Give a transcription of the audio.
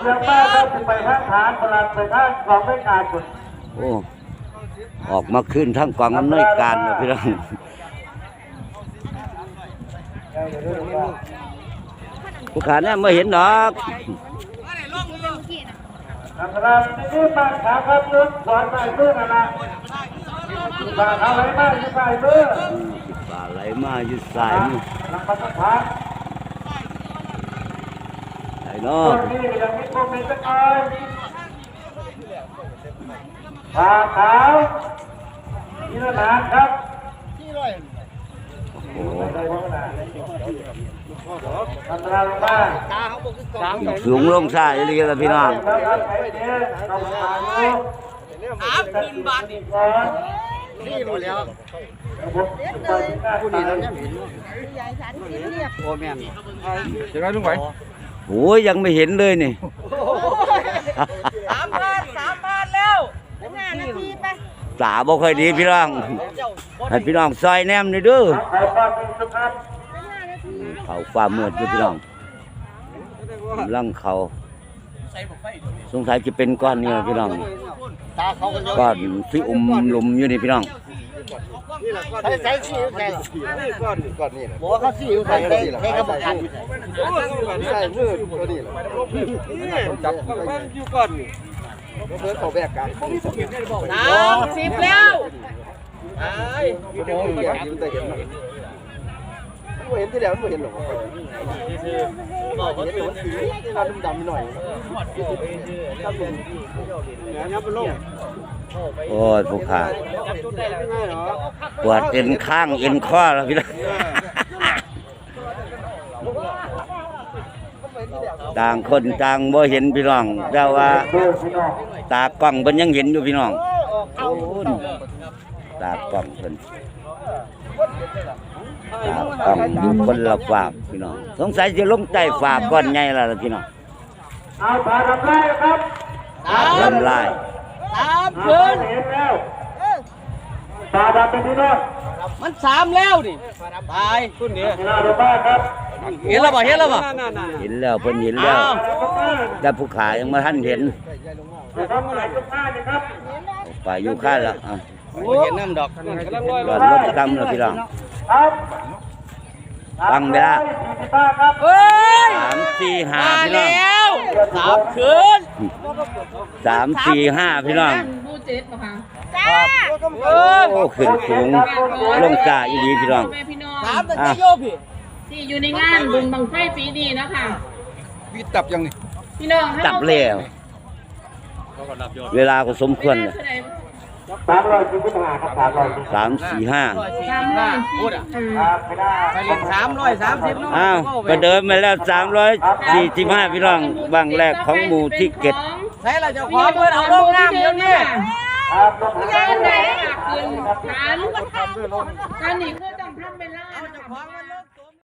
เรื่องบ้านก็จะไปทางฐานประหลัดไปทางกองไม่การจุดโอ้ออกมาขึ้นทั้งกองอำนวยการเลยพี่น้องผู้ขาเนี่ยไม่เห็นดอกนะครับนี่บ้านขาครับนึกสอนใส่มือนะนะบ้านเขาไหนบ้านที่ใส่มือป่าไหลมาอยู่สายมือหลังประธานไหนต เนาะรงนี้ยังมีพวกนี้สักหน่อยผ้าขาวนี่ละนานครับโอ้ทำงานบ้านสูงลงซาอีหลีละพี่น้องแล้วครับไอ้เด็กทำงานอยู่อาบินบาทนี่ก่อนนี่หมดแล้วผู้นี้แล้วเนี่ยโอ้แม่นจะได้ลุงไหว โอ้ยยังไม่เห็นเลยนี่ สามพันสามพันแล้วตาบ่ค่อยดีพี่น้องเจ้าให้พี่น้องซอยแนมนี่เด้อใครบ้านเป็นสุภาพเขาฟ้ามืดอยู่พี่น้องกำลังเขาสงสัยจะเป็นก้อนนี่ล่ะพี่น้องตาเขากันก้อนที่อุ้มหลุมอยู่นี่พี่น้อง ใส่ใส่สีใส่ก้อนก้อนนี่บอกว่าเขาสีใส่ใส่ใส่กระบอกกันใช่มือตัวนี้แหละจับอยู่ก่อนเพื่อเขาแบกกันสามสิบแล้วไอ้โอ้ยเห็นแต่เห็น เห็นที่แล้วไม่เห็นหรอกเห็นแต่มันสีดำดำหน่อยครับผมเนี่ยเป็นโรคโอ้ยผู้ขาปวดเอ็นข้างเอ็นข้อแล้วพี่น้องต่างคนต่างบ่เห็นพี่น้องแต่ว่าเพื่อนพี่น้องตากล้องเพิ่นยังเห็นอยู่พี่น้องโอ้ยตากล้องเพิ่น ตากล้องอยู่คนละฝากพี่น้องสงสัยจะลงใต้ฝากก้อนใหญ่แล้วล่ะพี่น้องเอาตาทำไรครับลำลายสามเพื่พื้อนนเห็นแล้วตาดำเป็นพี่น้องมันสามแล้วนี่ตายคุณเนี่ยหน้าโรงบ้านครับเห็นแล้วป่ะเห็นแล้วป่ะเห็นแล้วเพิ่นเห็นแล้วอ้าวแต่ผู้ขายยังมาท่านเห็นจะทำอะไรก็ได้นะครับไปอยู่ข้างละอะ เห็นน้ำดอกรอดรถตำแล้วพี่น้องครับฟังเวลาสี่สิบห้าครับเฮ้ยสามสี่ห้ามาพี่น้องแล้วสามคืนสามสี่ห้าพี่น้องบูเจ็ดป่ะคะเออโอ้ขึ้นสูงลงจ่าอีหลีพี่น้องแม่พี่น้องสามตั้งแต่โยพี่ที่อยู่ในงานบุญบังไฟปีนี้นะคะวิตับยังนี่พี่น้องจับแล้วเวลาก็สมควรเลย สามร้อยสี่สิบห้าครับสามร้อยสี่สิบสามสี่ห้าสามร้อยสี่สิบห้าครับไม่ได้ไปเรียนสามร้อยสามสิบน้องอ้าวก็เดินมาแล้วสามร้อยสี่สิบห้าพี่น้องบางแรกของหมู่ที่เก็ดใช่เราจะขอเพื่อนเอาลงน้ำเดี๋ยวนี้ครับลงแจ้งได้ค่ะคืนฐานฐานนี่คือต้องทำเวลาเอาจะขอเงินลง